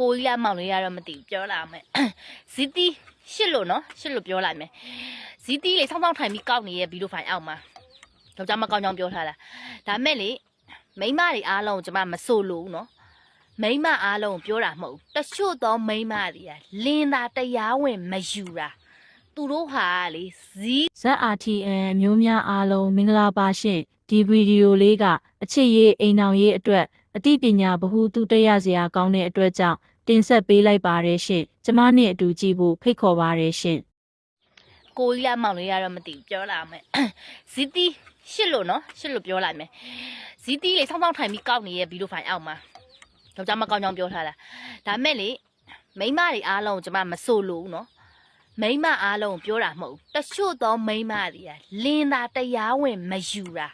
ကိုကြီးလားမောင်လေးလားတော့မသိဘူးပြောလာမယ်ဇီတီရှစ်လို့နော်ရှစ်လို့ပြောလိုက်မယ်ဇီတီလေဆောင်းဆောင်းထိုင်ပြီးကောက်နေရဲ့ဗီဒီယိုဖိုင်အောက်မှာယောက်ျားမကောင်းကြောင်းပြောထားတာဒါမဲ့လေမိန်းမတွေအားလုံးကိုကျွန်မမဆိုလို့ဘူးနော်မိန်းမအားလုံးကိုပြောတာမဟုတ်ဘူးတချို့သောမိန်းမတွေကလင်းသာတရားဝင်မယူတာသူတို့ဟာလေဇီ ZRTN မျိုးများအားလုံးမင်္ဂလာပါရှင်ဒီဗီဒီယိုလေးကအချစ်ရေးအိမ်အောင်ရေးအတွက် အသိပညာဗဟုသုတရစရာကောင်းတဲ့အတွက်ကြောင့်တင်ဆက်ပေးလိုက်ပါရရှင်ကျမနဲ့အတူကြည့်ဖို့ဖိတ်ခေါ်ပါရရှင်ကိုကြီးလားမောင်လေးလားတော့မသိဘူးပြောလာမယ်ဇီတီရှစ်လို့နော်ရှစ်လို့ပြောလိုက်မယ်ဇီတီလေဆောင်းဆောင်းထိုင်ပြီးကောက်နေရဲ့ဗီဒီယိုဖိုင်အောက်မှာယောက်ျားမကောင်းကြောင်းပြောထားတာဒါမဲ့လေမိန်းမတွေအားလုံးကိုကျွန်မမဆိုလို့ဘူးနော်မိန်းမအားလုံးကိုပြောတာမဟုတ်ဘူးတချို့သောမိန်းမတွေကလင်းသာတရားဝင်မယူတာ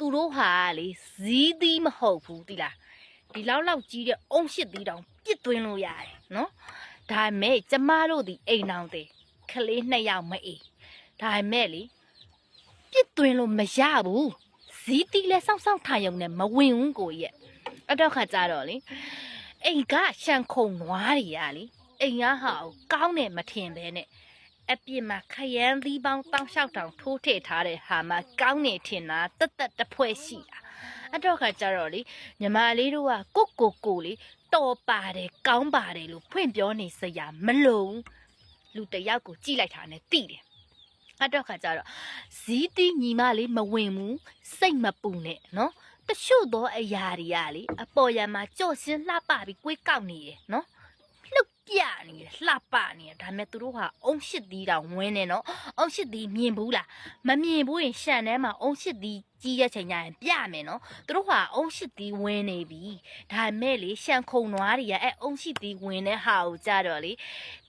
သူတို့ဟာလေဇီးသီးမဟုတ်ဘူးတိလားဒီလောက်လောက်ကြီးတဲ့အုံရှစ်သီးတောင်ပြစ်သွင်းလို့ရတယ်နော်ဒါမဲ့ကျမတို့ဒီအိမ်အောင်တဲ့ကလေးနှစ်ယောက်မအေးဒါပေမဲ့လေပြစ်သွင်းလို့မရဘူးဇီးတီလဲစောင့်စောင့်ထိုင်ရုံနဲ့မဝင်ဘူးကိုကြီးရဲ့အဲ့တော့ခါကြတော့လေအိမ်ကရှန်ခုံနွားတွေရလေအိမ်ကဟာကိုကောင်းတယ်မထင်ပဲနဲ့ အပြစ်မှာခရမ်းသီးပေါင်းတောင်းလျှောက်တောင်ထိုးထည့်ထားတဲ့ဟာမှာကောင်းနေထင်တာတက်တက်တစ်ဖွဲ့ရှိတာအဲ့တော့ခါကြတော့လေညီမလေးတို့ကကိုကိုကိုလေတော်ပါတယ်ကောင်းပါတယ်လို့ဖွင့်ပြောနေစရာမလိုဘူးလူတစ်ယောက်ကိုကြိလိုက်တာနဲ့တိတယ်အဲ့တော့ခါကျတော့ဇီးတီးညီမလေးမဝင်ဘူးစိတ်မပူနဲ့နော်တချို့သောအရာတွေကလေအပေါ်ရံမှာကြော့ရှင်းလှပပြီးကိုယ်ကောက်နေရယ်နော်လှု ပ်ပြနေရယ်လှပနေရယ်ဒါပေမဲ့သူတို့ဟာအုံရှစ်သီးတောင်ဝင်းနေနော်အုံရှစ်သီးမြင်ဘူးလားမမြင်ဘူးရင်ရှန်ထဲမှာအုံရှစ်သီး ကြီးတဲ့ချိန်ကျရင်ပြမယ်နော်သူတို့ဟာအုံရှစ်သီးဝင်းနေပြီဒါပေမဲ့လေရှန်ခုံနွားတွေကအဲအုံရှစ်သီးဝင်းတဲ့ဟာကိုကြတော့လေ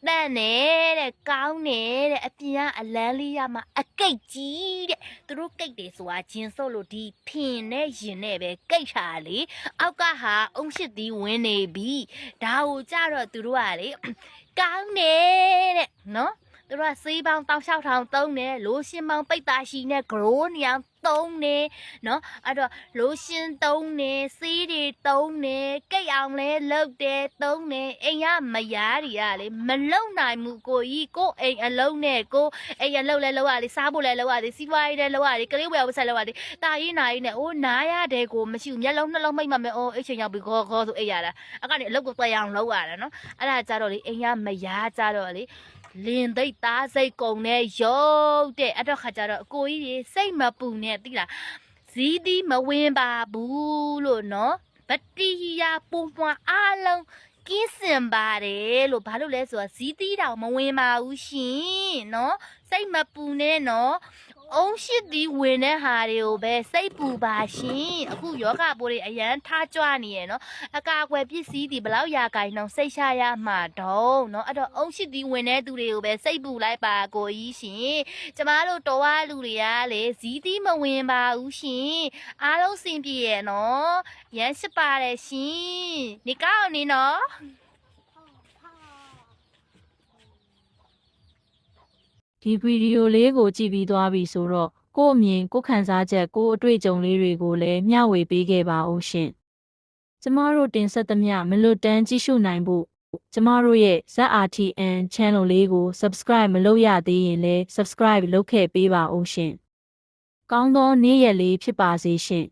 တန့်နေတဲ့ကောင်းနေတဲ့အပြင်ကအလန်းလေးရမှာအကိတ်ကြီးတဲ့သူတို့ကိတ်တယ်ဆိုတာဂျင်းစုပ်လို့ဒီဖင်နဲ့ရင်နဲ့ပဲကိတ်ချာလေအောက်ကဟာအုံရှစ်သီးဝင်နေပြီဒါကိုကြတော့သူတို့ကလေကောင်းနေတဲ့နော် သူတို့ကစေးပေါင်းတောင်းလျှောက်ထောင်သုံးတယ်လိုရှင်ပေါင်းပိတ်တာရှိနဲ့ဂရိုးနေအောင်သုံးနေနော်အဲ့တော့လိုရှင်သုံးနေစေးတွေသုံးနေကိတ်အောင်လဲလုပ်တယ်သုံးနေအိမ်ကမယားတွေကလေမလုံနိုင်ဘူးကိုကြီးကိုအိမ်အလုံးနဲ့ကိုအိမ်အလုံးလဲလောက်ရလေစားဖို့လဲလောက်ရလေစီးပွားရေးလဲလောက်ရလေကလေးဝယ်ဝဆက်လောက်ရလေတာရေးနာရေးနဲ့အိုးနားရတဲ့ကိုမရှိဘူးမျက်လုံးနှလုံးမိတ်မှမယ်အိုးအိတ်ချိန်ရောက်ပြီးခေါ်ခေါ်ဆိုအိတ်ရတာအကနေအလုပ်ကိုတွေ့အောင်လုပ်ရတာနော်အဲ့ဒါကြတော့လေအိမ်ကမယားကြတော့လေ လင်သိပ်သားစိတ်ကုံနဲ့ရုပ်တဲ့အဲ့တော့ခါကြတော့အကိုကြီးတွေစိတ်မပူနဲ့တိလားဇီးသီးမဝင်ပါဘူးလို့နော်ဗတိယာပုံပွားအားလုံးကင်းစင်ပါတယ်လို့ဘာလို့လဲဆိုတော့ဇီးသီးတောင်မဝင်ပါဘူးရှင်နော် စိတ်မပူနဲ့နော်အုံးရှိသည်ဝင်တဲ့ဟာတွေကိုပဲစိတ်ပူပါရှင်အခုယောဂပိုးတွေအရန်ထားကြွနေရနော်အကာအကွယ်ပစ္စည်းတွေဘလောက်ရာကိုင်တော့စိတ်ရှာရမှာတော့နော်အဲ့တော့အုံးရှိသည်ဝင်တဲ့သူတွေကိုပဲစိတ်ပူလိုက်ပါကိုကြီးရှင်ကျမတို့တော်ဝလူတွေကလေဇီးသီးမဝင်ပါဘူးရှင်အားလုံးစင်ပြေရနော်ရန်ရှိပါတယ်ရှင်နေကောင်းနေနော် ဒီဗီဒီယိုလေးကိုကြည့်ပြီးသွားပြီဆိုတော့ကို့အမြင်ကို့ခံစားချက်ကို့အတွေ့အကြုံလေးတွေကိုလည်းမျှဝေပေးခဲ့ပါဦးရှင်ကျမတို့တင်ဆက်သမျှမလွတ်တမ်းကြည့်ရှုနိုင်ဖို့ကျမတို့ရဲ့ ZRTN channel လေးကို subscribe မလုပ်ရသေးရင်လည်း subscribe လုပ်ခဲ့ပေးပါဦးရှင်ကောင်းသောနေ့ရက်လေးဖြစ်ပါစေရှင်